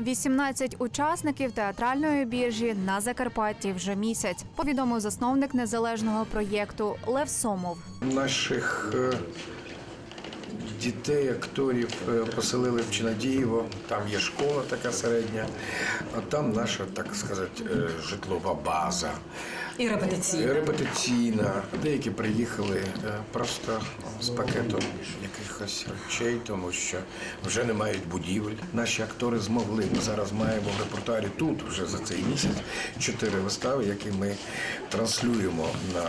18 учасників театральної біржі на Закарпатті вже місяць. Повідомив засновник незалежного проєкту Лев Сомов. Наших е, дітей, акторів е, поселили в Чинадієво. Там є школа така середня, а там наша, так сказати, е, житлова база. І репетиційна. Репетиційна. Деякі приїхали е, просто з пакетом якихось речей, тому що вже не мають будівель. Наші актори змогли. Ми зараз маємо в репертуарі тут вже за цей місяць чотири вистави, які ми транслюємо на е,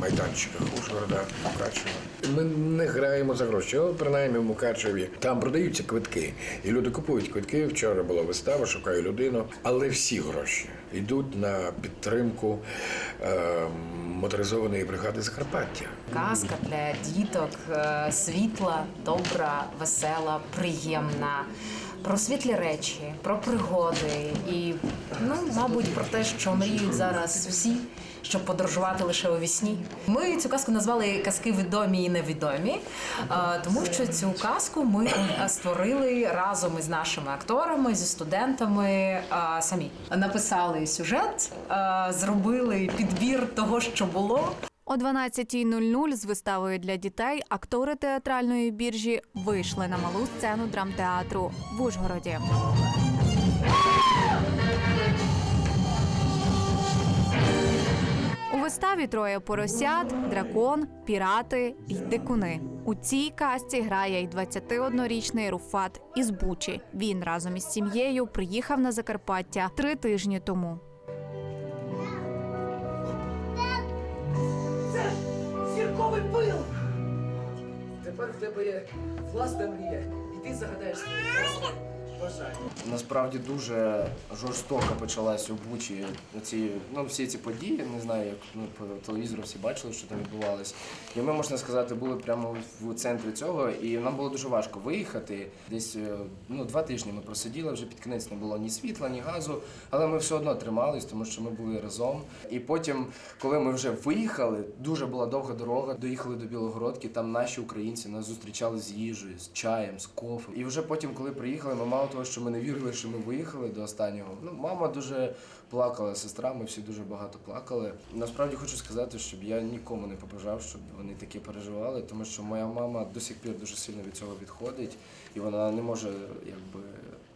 майданчиках Ужгорода, Мукачева. Ми не граємо за гроші, принаймні в Мукачеві там продаються квитки, і люди купують квитки. Вчора була вистава, шукаю людину, але всі гроші йдуть на підтримку е, моторизованої бригади Закарпаття. Казка для діток е, світла, добра, весела, приємна. Про світлі речі, про пригоди і, ну, мабуть, про те, що мріють зараз всі, щоб подорожувати лише у вісні. Ми цю казку назвали казки відомі і невідомі, е, тому що цю казку ми е, створили разом із нашими акторами, зі студентами е, самі. Написали сюжет, зробили підбір того, що було. О 12.00 з виставою для дітей актори театральної біржі вийшли на малу сцену драмтеатру в Ужгороді. Виставі троє поросят, дракон, пірати й дикуни. У цій казці грає й 21-річний Руфат із Бучі. Він разом із сім'єю приїхав на Закарпаття три тижні тому. Це ж зірковий пил! Тепер в тебе є власна мрія, і ти загадаєш власне бажання. Насправді дуже жорстоко почалась у Бучі ці, ну, всі ці події. Не знаю, як ну, по телевізору всі бачили, що там відбувалось. І ми, можна сказати, були прямо в центрі цього, і нам було дуже важко виїхати. Десь е, ну, два тижні ми просиділи, вже під кінець не було ні світла, ні газу, але ми все одно тримались, тому що ми були разом. І потім, коли ми вже виїхали, дуже була довга дорога, доїхали до Білогородки, там наші українці нас зустрічали з їжею, з чаєм, з кофе. І вже потім, коли приїхали, ми мало того, що ми не вірили, що ми виїхали до останнього. Ну, мама дуже плакала, сестра, ми всі дуже багато плакали. Насправді хочу сказати, щоб я нікому не побажав, щоб вони таке переживали, тому що моя мама до сих пір дуже сильно від цього відходить, і вона не може, якби,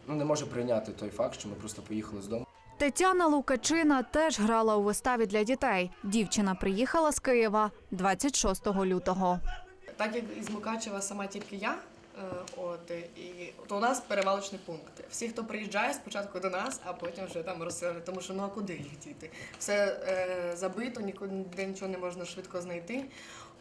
ну не може прийняти той факт, що ми просто поїхали з дому. Тетяна Лукачина теж грала у виставі для дітей. Дівчина приїхала з Києва 26 лютого. Так як із Мукачева сама тільки я, от і то у нас перевалочний пункт. Всі, хто приїжджає спочатку до нас, а потім вже там розселені, тому що ну а куди їх діти? Все е, забито, нікуди нічого не можна швидко знайти.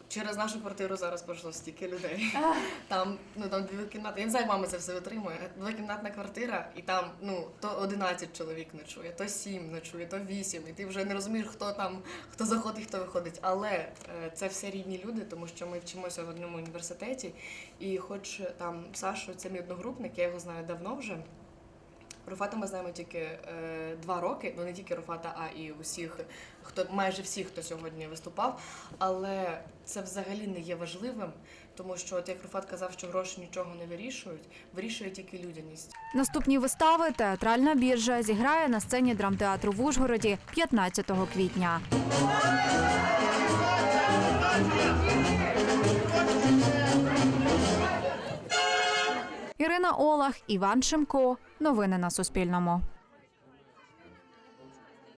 Через нашу квартиру зараз пройшло стільки людей. Там ну там дві кімнати. Я не знаю, мама це все витримує. Двокімнатна квартира, і там ну то 11 чоловік ночує, то 7 ночує, то 8. І ти вже не розумієш, хто там, хто заходить, хто виходить. Але е, це все рідні люди, тому що ми вчимося в одному університеті. І хоч там Сашу, це мій одногрупник, я його знаю давно вже. Руфата ми знаємо тільки е, два роки, ну не тільки Руфата, а і усіх, хто майже всіх, хто сьогодні виступав. Але це взагалі не є важливим, тому що, от як Руфат казав, що гроші нічого не вирішують, вирішує тільки людяність. Наступні вистави театральна біржа зіграє на сцені драмтеатру в Ужгороді 15 квітня. Ірина Олах, Іван Шимко. Новини на Суспільному.